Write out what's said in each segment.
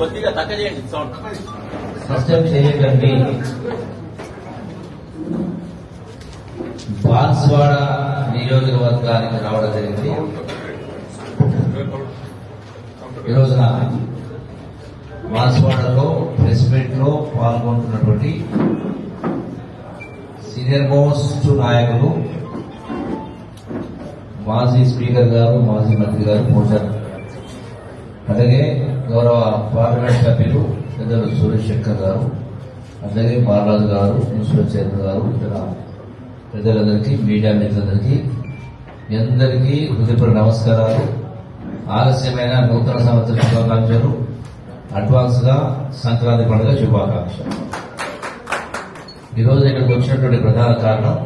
కొద్దిగా తక్క చేయండి సౌండ్. సిస్టమ్ చేయకండి. బాన్స్వాడ నియోజకవర్గానికి రావడం జరిగింది. ఈ రోజున బాన్స్వాడలో ప్రెస్ మీట్లో పాల్గొంటున్నటువంటి సీనియర్ మోస్ట్ నాయకులు మాజీ స్పీకర్ గారు మాజీ మంత్రి గారు పోచారు. అలాగే గౌరవ పార్లమెంట్ సభ్యులు పెద్దలు సురేష్ శంకర్ గారు అలాగే మహారాజు గారు మున్సిపల్ చైర్మన్ గారు ఇతర పెద్దలందరికీ మీడియా మిత్రులందరికీ మీ అందరికీ హృదయపూర్వక నమస్కారాలు. ఆలస్యమైన నూతన సంవత్సర శుభాకాంక్షలు. అడ్వాన్స్గా సంక్రాంతి పండుగ శుభాకాంక్షలు. ఈరోజు ఇక్కడికి వచ్చినటువంటి ప్రధాన కారణం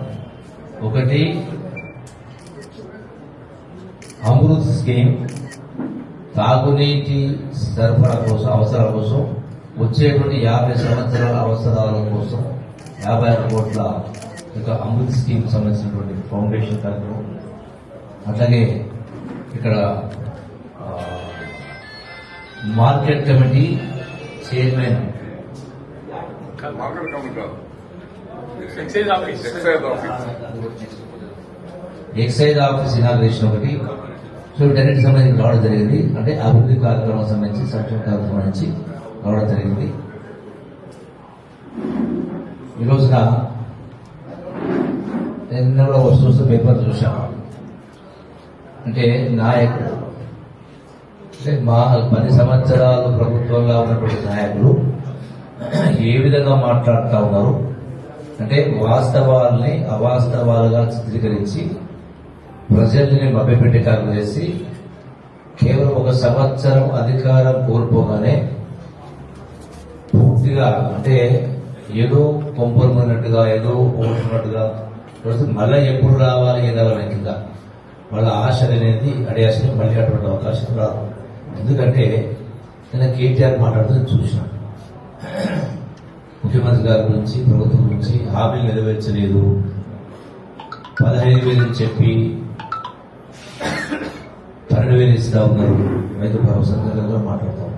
ఒకటి అమృత్ స్కీమ్. తాగునీటి సరఫరా కోసం అవసరాల కోసం వచ్చేటువంటి యాభై సంవత్సరాల అవసరాల కోసం యాభై ఆరు కోట్ల యొక్క అమృత్ స్కీమ్ సంబంధించినటువంటి ఫౌండేషన్ కార్యక్రమం అట్లాగే ఇక్కడ market committee chairman market committee కాదు. Excise office excise office excise office inauguration ఒకటి సో వీటన్నిటి సంబంధించి రావడం జరిగింది. అంటే అభివృద్ధి కార్యక్రమం సంబంధించి సంక్షేమ కార్యక్రమం నుంచి రావడం జరిగింది. ఈ రోజున నేను వస్తూ పేపర్ చూశాను. అంటే నాయకుడు అంటే మా పది సంవత్సరాలు ప్రభుత్వంలో ఉన్నటువంటి నాయకులు ఏ విధంగా మాట్లాడుతూ ఉన్నారు? అంటే వాస్తవాల్ని అవాస్తవాలుగా చిత్రీకరించి ప్రజల్ని మభ్యపెట్టే చేసి కేవలం ఒక సంవత్సరం అధికారం కోల్పోగానే పూర్తిగా అంటే ఏదో కొంపరున్నట్టుగా ఏదో పోతున్నట్టుగా మళ్ళీ ఎప్పుడు రావాలి ఏదవరం కింద మళ్ళీ ఆశ అనేది అడియాసని మళ్ళీ అటువంటి అవకాశం రాదు. ఎందుకంటే నేను కేటీఆర్ మాట్లాడుతూ చూసినాను ముఖ్యమంత్రి గారి గురించి ప్రభుత్వం గురించి హామీలు నెరవేర్చలేదు. పదహైదు వేలు చెప్పి పన్నెండు వేలు ఇస్తా రైతు భరోసా దగ్గర మాట్లాడతాం.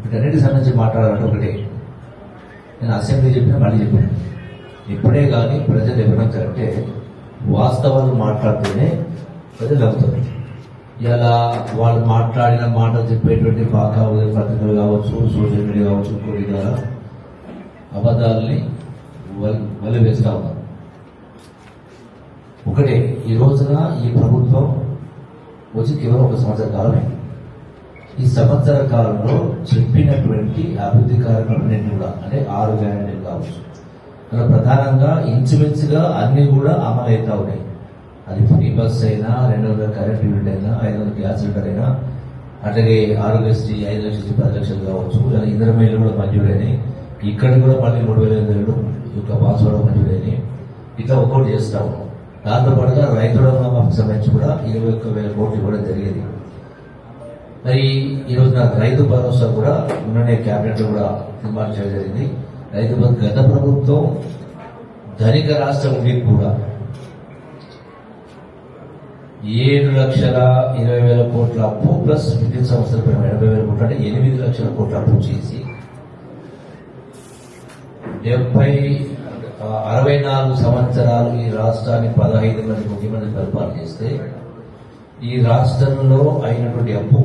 వీటన్నిటి సంబంధించి మాట్లాడాలంటే ఒకటే. నేను అసెంబ్లీ చెప్పిన మళ్ళీ చెప్పాను. ఇప్పుడే కానీ ప్రజలు ఇవ్వడం కరెక్టే. వాస్తవాలు మాట్లాడితేనే ప్రజలు అవుతారు ఇలా వాళ్ళు మాట్లాడిన మాటలు చెప్పేటువంటి బాగా పత్రికలు కావచ్చు సోషల్ మీడియా కావచ్చు కొన్ని ద్వారా అబద్ధాలని వలి వేస్తూ ఉన్నారు. ఒకటే ఈ రోజున ఈ ప్రభుత్వం వచ్చి కేవలం ఒక సంవత్సర కాలమే. ఈ సంవత్సర కాలంలో చెప్పినటువంటి అభివృద్ధి కార్యక్రమాలన్నింటినీ కూడా అంటే ఆరు గ్యారెంటీలు కావచ్చు. ప్రధానంగా ఇంచుమించుగా అన్ని కూడా అమలు అవుతా ఉన్నాయి. అది ఫ్రీ బస్ అయినా రెండు వందల కరెంట్ యూనిట్ అయినా ఐదు వందల గ్యాస్ సిలిండర్ అయినా అట్లాగే ఆరోగ్యశ్రీ ఐదు లక్షల నుంచి పది లక్షలు కావచ్చు లేదా ఇంధన మేలు కూడా మంజూరైనాయి. ఇక్కడ కూడా మళ్ళీ మూడు వేల ఐదు వేలు ఈ యొక్క బాన్సువాడ మంజూరైనాయి. ఇట్లా ఒక్కోటి చేస్తా ఉన్నాం. దాంతో పాటుగా రైతుల రుణమాఫీకి సంబంధించి కూడా ఇరవై ఒక్క వేల కోట్లు ఇవ్వడం జరిగింది. మరి ఈ రోజు నాకు రైతు భరోసా కూడా నిన్ననే క్యాబినెట్ కూడా తీర్మానం చేయడం జరిగింది. రైతు గత ప్రభుత్వం ధనిక రాష్ట్రం ఉండి కూడా ఏడు లక్షల ఇరవై వేల కోట్ల అప్పు ప్లస్ విద్యుత్ సంస్థల పైన ఎనభై వేల కోట్లు అంటే ఎనిమిది లక్షల కోట్ల అప్పు చేసి డెబ్బై అరవై నాలుగు సంవత్సరాలు ఈ రాష్ట్రాన్ని పదహైదు మంది ముఖ్యమంత్రి పరిపాలన చేస్తే ఈ రాష్ట్రంలో అయినటువంటి అప్పు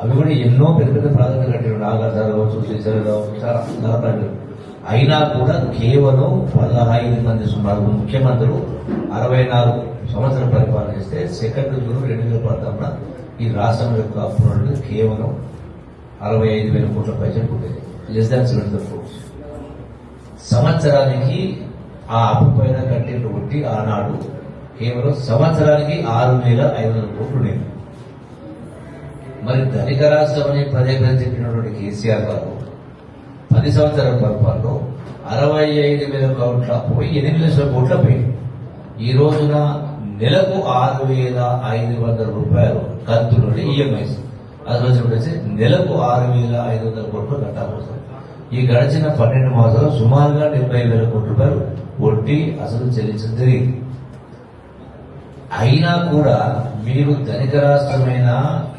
అవి కూడా ఎన్నో పెద్ద పెద్ద ప్రాధాన్యత కట్టారు నాగార్జున కావచ్చు శ్రీశైలం కావచ్చు చాలా చాలా అయినా కూడా కేవలం పదహైదు మంది సుమారు ముఖ్యమంత్రులు అరవై నాలుగు సంవత్సరాలు పరిపాలన చేస్తే సెకండ్ జూన్ రెండు వేల పడతాం ఈ రాష్ట్రం యొక్క అప్పు నుండి కేవలం అరవై ఐదు వేల కోట్ల పైసలు ఉండేది లెస్ దాన్ సెవెన్ క్రోర్స్ సంవత్సరానికి ఆ అప్పు పైన కొట్టి ఆనాడు కేవలం సంవత్సరానికి ఆరు వేల ఐదు వందల కోట్లు ఉండేది మరి ధనిక రాష్ట్రం అని పదే పదే చెప్పినటువంటి కేసీఆర్ గారు పది సంవత్సరాల పరిపాలనలో అరవై ఐదు వేల కోట్ల పోయి ఎనిమిది లక్షల కోట్ల పోయింది. ఈ రోజున నెలకు ఆరు వేల ఐదు వందల రూపాయలు కంతులు ఈఎంఐస్. అది రోజు నెలకు ఆరు వేల ఐదు వందల కోట్లు కట్టాల్సి ఈ గడిచిన పన్నెండు మాసాలు సుమారుగా డెబ్బై వేల కోట్ల రూపాయలు వడ్డీ అసలు చెల్లించడం. జరిగింది అయినా కూడా మీరు ధనిక రాష్ట్రమైన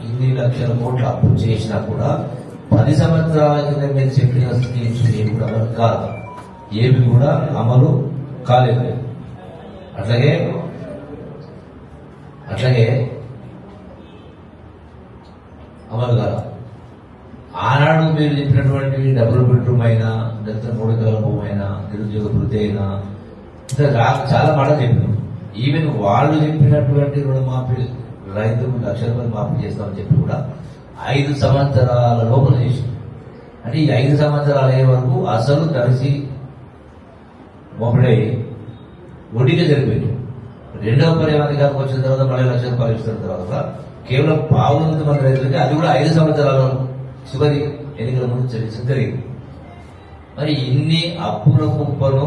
ఇన్ని లక్షల కోట్ల అప్పు చేసినా కూడా పది సంవత్సరాల కింద మీరు చెప్పిన స్కీమ్స్ ఏవి కూడా అమలు కాదు. ఏవి కూడా అమలు కాలేదు. అట్లాగే అమలు కాదు ఆనాడు మీరు చెప్పినటువంటి డబుల్ బెడ్రూమ్ అయినా దళిత మూడు అయినా నిరుద్యోగ వృద్ధి అయినా. ఇంకా చాలా మాట చెప్పారు. ఈవెన్ వాళ్ళు చెప్పినటువంటి రుణమాఫీ రైతులకు లక్ష రూపాయలు మాఫీ చేస్తామని చెప్పి కూడా ఐదు సంవత్సరాల లోపల చేసి అంటే ఈ ఐదు సంవత్సరాలు అయ్యే వరకు అసలు కలిసి మొబడై వడ్డీగా జరిపోయింది రెండవ పర్యావరణానికి వచ్చిన తర్వాత మళ్ళీ లక్ష రూపాయలు ఇస్తున్న తర్వాత కేవలం పావులంత మంది రైతులకి అది కూడా ఐదు సంవత్సరాల చివరి ఎన్నికల ముందు చెల్లించడం జరిగింది. మరి ఇన్ని అప్పుల కుప్పను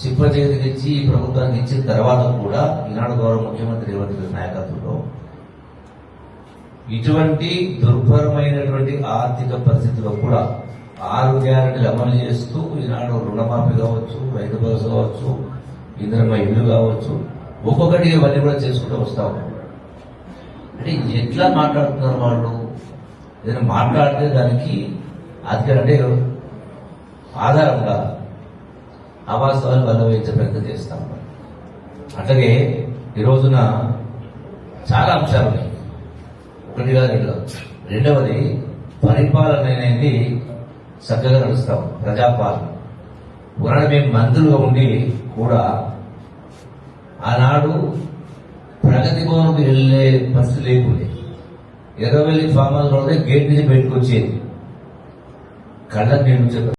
చిప్ప చేతికి ఇచ్చి ఈ ప్రభుత్వానికి ఇచ్చిన తర్వాత కూడా ఈనాడు గౌరవ ముఖ్యమంత్రి రేవంత్ రెడ్డి నాయకత్వంలో ఇటువంటి దుర్భరమైనటువంటి ఆర్థిక పరిస్థితుల్లో కూడా ఆరు గ్యారెంటీలు అమలు చేస్తూ ఈనాడు రుణమాఫీ కావచ్చు రైతు భరోసా కావచ్చు ఇంద్రమ్మ ఇల్లు కావచ్చు ఒక్కొక్కటి ఇవన్నీ కూడా చేసుకుంటూ వస్తాం అంటే ఎట్లా మాట్లాడుతున్నారు వాళ్ళు? ఏదైనా మాట్లాడితే దానికి అది అంటే ఆధారంగా అవాస్తవాలు బలవేయించే ప్రయత్నం చేస్తాం. అట్లాగే ఈ రోజున చాలా అంశాలు ఉన్నాయి. ఒకటి కాదు రెండు. రెండవది పరిపాలన అనేది చక్కగా నడుస్తాం. ప్రజాపాలన. పురాణ మేము మంత్రులుగా ఉండి కూడా ఆనాడు ప్రగతి భవన్కు వెళ్ళే పరిస్థితి లేకుండే. ఎర్రవెల్లి ఫామ్ హౌస్ గేట్ నుంచి బయటకు వచ్చేది. కళ్ళ నేను చెప్పాను